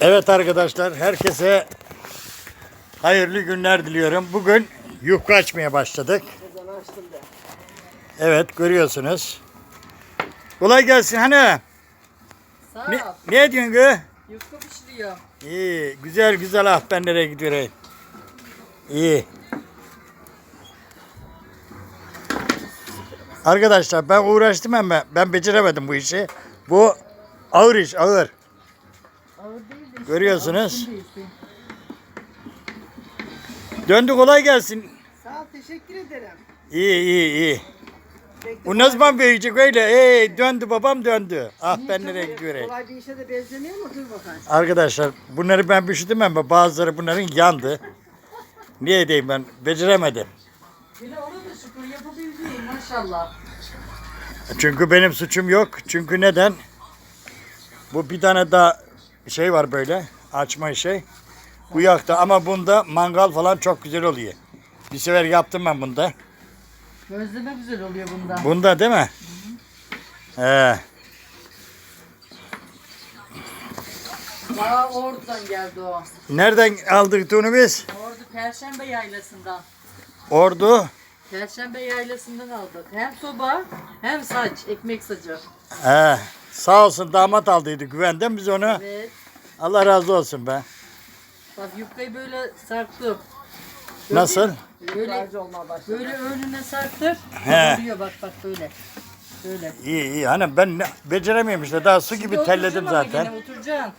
Evet arkadaşlar herkese hayırlı günler diliyorum. Bugün yufka açmaya başladık. Evet görüyorsunuz. Kolay gelsin hani. Sağ Ne, ol. ne diyorsun gı? Yufka pişiriyor. İyi güzel güzel ah ben nereye gidiyorum. İyi. Arkadaşlar ben uğraştım ama ben beceremedim bu işi. Bu ağır iş ağır. Ağır değil Görüyorsunuz. Döndü kolay gelsin. Sağ ol teşekkür ederim. İyi iyi iyi. Bu ne zaman büyüyecek öyle? Ey döndü babam döndü. Ah ben nereye gidiyorum. Kolay bir işe de benzemiyor mu? Dur bakayım. Arkadaşlar bunları ben pişirdim ama bazıları bunların yandı. Niye diyeyim ben beceremedim. Yine ona da şükür yapabildiğin maşallah. Çünkü benim suçum yok. Çünkü neden? Bu bir tane daha şey var böyle açma şey. Bu yakta ama bunda mangal falan çok güzel oluyor. Bir sefer yaptım ben bunda. Gözleme güzel oluyor bunda. Bunda değil mi? He. Daha Ordu'dan geldi o. Nereden aldık onu biz? Ordu Perşembe Yaylası'ndan. Ordu. Perşembe Yaylası'ndan aldık. Hem soba hem saç, ekmek sacı. He. Sağ olsun damat aldıydı güvenden biz onu. Evet. Allah razı olsun be. Bak yufkayı böyle sarktım. Nasıl? Böyle olmaya başladı. böyle önüne sarktır. He. Oluyor bak bak böyle. Böyle. İyi iyi. Hani ben ne- beceremiyorum işte. Daha su gibi ama zaten. Yine, oturacaksın.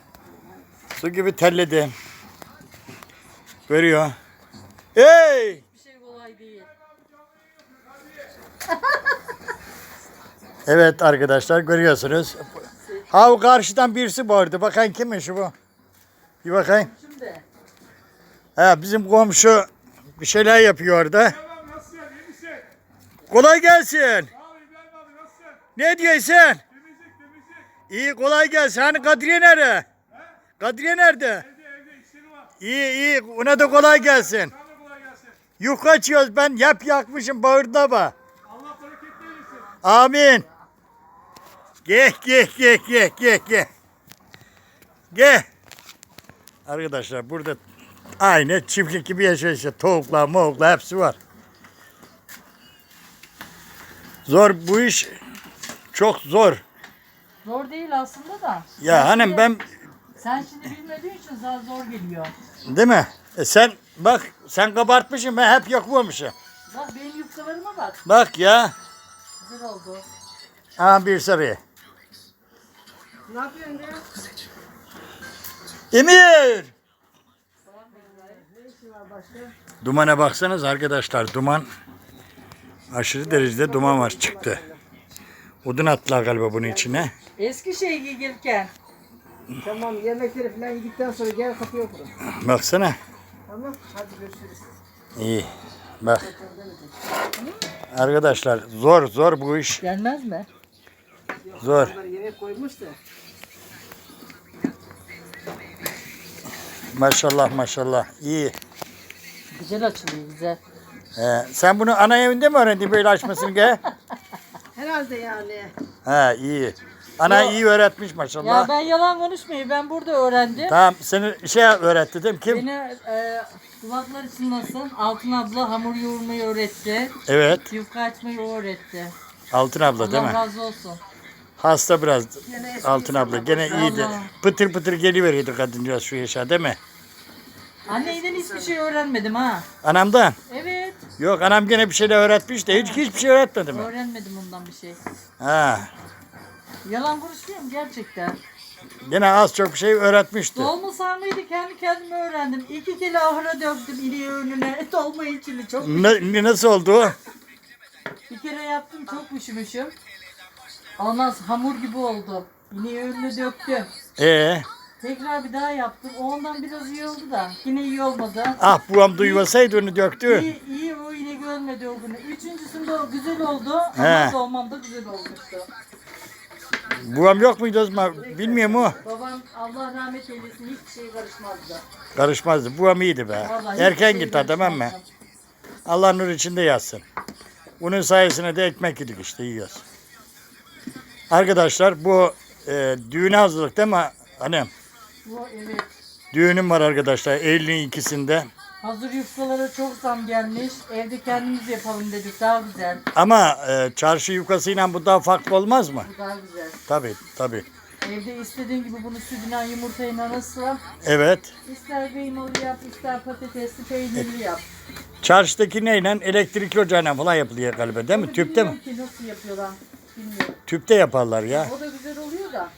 Su gibi terledim. Görüyor. Hey! Bir şey kolay değil. Evet arkadaşlar görüyorsunuz. Ha o karşıdan birisi bağırdı. Bakayım kimmiş bu? Bir bakayım. Şimdi Ha bizim komşu bir şeyler yapıyor orada. Kolay gelsin. Ne diyorsun? İyi kolay gelsin. Hani Kadriye nerede? Kadriye nerede? İyi iyi. Ona da kolay gelsin. Yufka açıyoruz ben. Yap yakmışım bağırdı ama. Allah bereket eylesin. Amin. Gel gel gel gel gel gel. Gel. Arkadaşlar burada aynı çiftlik gibi yaşıyor işte. Tavuklar, mavuklar hepsi var. Zor bu iş. Çok zor. zor değil aslında da. Ya hanım ben Sen şimdi bilmediğin için sana zor geliyor. değil mi? E sen bak sen kabartmışsın ben hep yakmamışım. Bak benim yufkalarıma bak. Bak ya. Güzel oldu. Ha bir sarı. Ne yapıyorsun ya? Emir. Dumana baksanız arkadaşlar duman aşırı derecede duman var çıktı. Odun attılar galiba bunun içine. Eski şey gelirken. Tamam yemekleri falan yedikten sonra gel kapıyı oturun. Baksana. Tamam hadi görüşürüz. İyi. Bak. Arkadaşlar zor zor bu iş. Gelmez mi? Zor. Koymuş da. Maşallah maşallah. İyi. Güzel açılıyor güzel. Ee, sen bunu ana evinde mi öğrendin böyle açmasını ge? Herhalde yani. He iyi. Ana iyi öğretmiş Ya maşallah. ben yalan konuşmayayım. Ben burada öğrendim. Tamam seni şey öğretti değil mi? Kim? Beni e, kulaklar çınlasın. Altın abla hamur yoğurmayı öğretti. Evet. Yufka açmayı öğretti. Altın abla değil Allah mi? razı olsun. Hasta biraz Gene Altın abla. Gene iyiydi. Pıtır pıtır geliveriyordu kadıncağız şu yaşa değil mi? Anneyden hiçbir şey öğrenmedim ha. Anamdan. Evet. Yok anam gene bir şeyler öğretmiş de hiç hiçbir şey öğretmedi mi? Öğrenmedim ondan bir şey. Ha. Yalan konuşmuyorum gerçekten. Gene az çok bir şey öğretmişti. Dolma sarmayı da kendi kendime öğrendim. İki kilo ahıra döktüm iliği önüne. Dolma içini çok. Ne, nasıl oldu o? Bir kere yaptım çok üşümüşüm. Sonra hamur gibi oldu. İliği önüne döktüm. Ee, Tekrar bir daha yaptım. O ondan biraz iyi oldu da. Yine iyi olmadı. ah buam duymasaydı onu döktü. İyi, iyi o inek ölmedi o günü. Üçüncüsünde o güzel oldu. He. Ama dolmam da güzel olmuştu. Buam yok muydu o zaman? Bilmiyorum o. Babam Allah rahmet eylesin hiçbir şey karışmazdı. Karışmazdı. Buam iyiydi be. Vallahi Erken hiçbir şey gitti tamam mı? karışmazdı. Allah nur içinde yatsın. Bunun sayesinde de ekmek yedik işte yiyoruz. Arkadaşlar bu e, düğüne hazırlık değil mi hanım? Bu evet. Düğünüm var arkadaşlar Eylül'ün ikisinde. Hazır yufkalara çok zam gelmiş. Evde kendimiz yapalım dedik. Daha güzel. Ama e, çarşı yufkasıyla bu daha farklı olmaz mı? Bu daha güzel. Tabii tabii. Evde istediğin gibi bunu sütüne, yumurtayla nasıl? Evet. İster kıymalı yap, ister patatesli, peynirli yap. Çarşıdaki neyle? Elektrikli ocağıyla falan yapılıyor galiba değil mi? Tüpte mi? ki nasıl yapıyorlar. Bilmiyorum. Tüpte yaparlar ya. O da güzel oluyor da.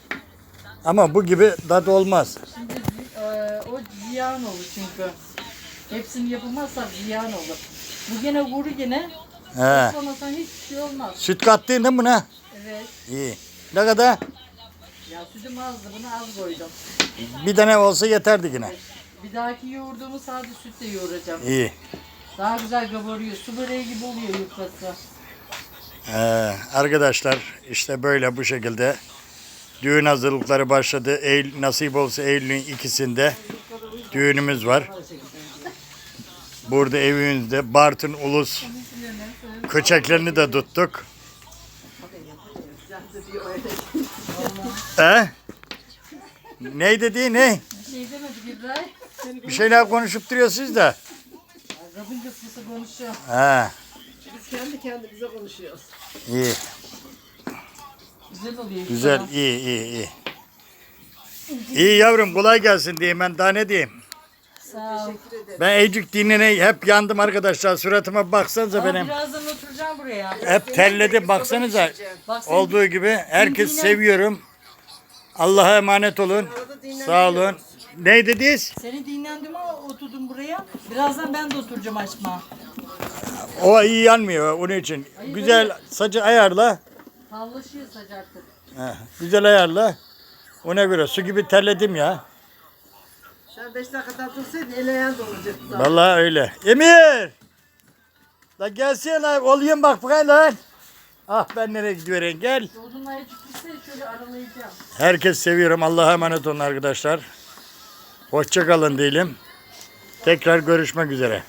Ama bu gibi tadı olmaz. Şimdi e, o ziyan olur çünkü. Hepsini yapılmazsa ziyan olur. Bu gene vuru gene. He. Sonradan hiçbir şey olmaz. Süt kattın değil mi buna? Evet. İyi. Ne kadar? Ya sütüm azdı. Bunu az koydum. Bir tane olsa yeterdi yine. Bir dahaki yoğurduğumu sadece sütle yoğuracağım. İyi. Daha güzel kabarıyor. Su böreği gibi oluyor yufkası. Ee, arkadaşlar işte böyle bu şekilde düğün hazırlıkları başladı. Eylül, nasip olsa Eylül'ün ikisinde düğünümüz var. Burada evimizde Bartın Ulus köçeklerini de tuttuk. He? Ne dedi ne? Bir şey demedik İbrahim. Bir şeyler konuşup duruyorsunuz da. Kadın kısmısı konuşuyor. He, kendi kendimize konuşuyoruz. iyi. Güzel oluyor. Güzel, iyi, iyi, iyi. İyi yavrum kolay gelsin diyeyim ben daha ne diyeyim. Sağ ol. Ben Ecik dinine hep yandım arkadaşlar. Suratıma baksanıza Ama benim. birazdan oturacağım buraya. Hep terledim baksanıza. Bak sen Olduğu gibi herkes seviyorum. Allah'a emanet olun. Sağ olun. Ne dediniz? Seni dinlendim ama oturdum buraya. Birazdan ben de oturacağım açma. O iyi yanmıyor onun için. Güzel saçı ayarla. Tavlaşıyor sıcaklık. Heh, güzel ayarla. Ona göre su gibi terledim ya. Sen 5 dakika tatılsaydın el ayağın dolacaktı. Vallahi öyle. Emir! La gelsene lan. Olayım bak bakayım lan. Ah ben nereye gidiyorum gel. Odunlar çıktıysa şöyle aralayacağım. Herkes seviyorum. Allah'a emanet olun arkadaşlar. Hoşça kalın diyelim. Tekrar görüşmek üzere.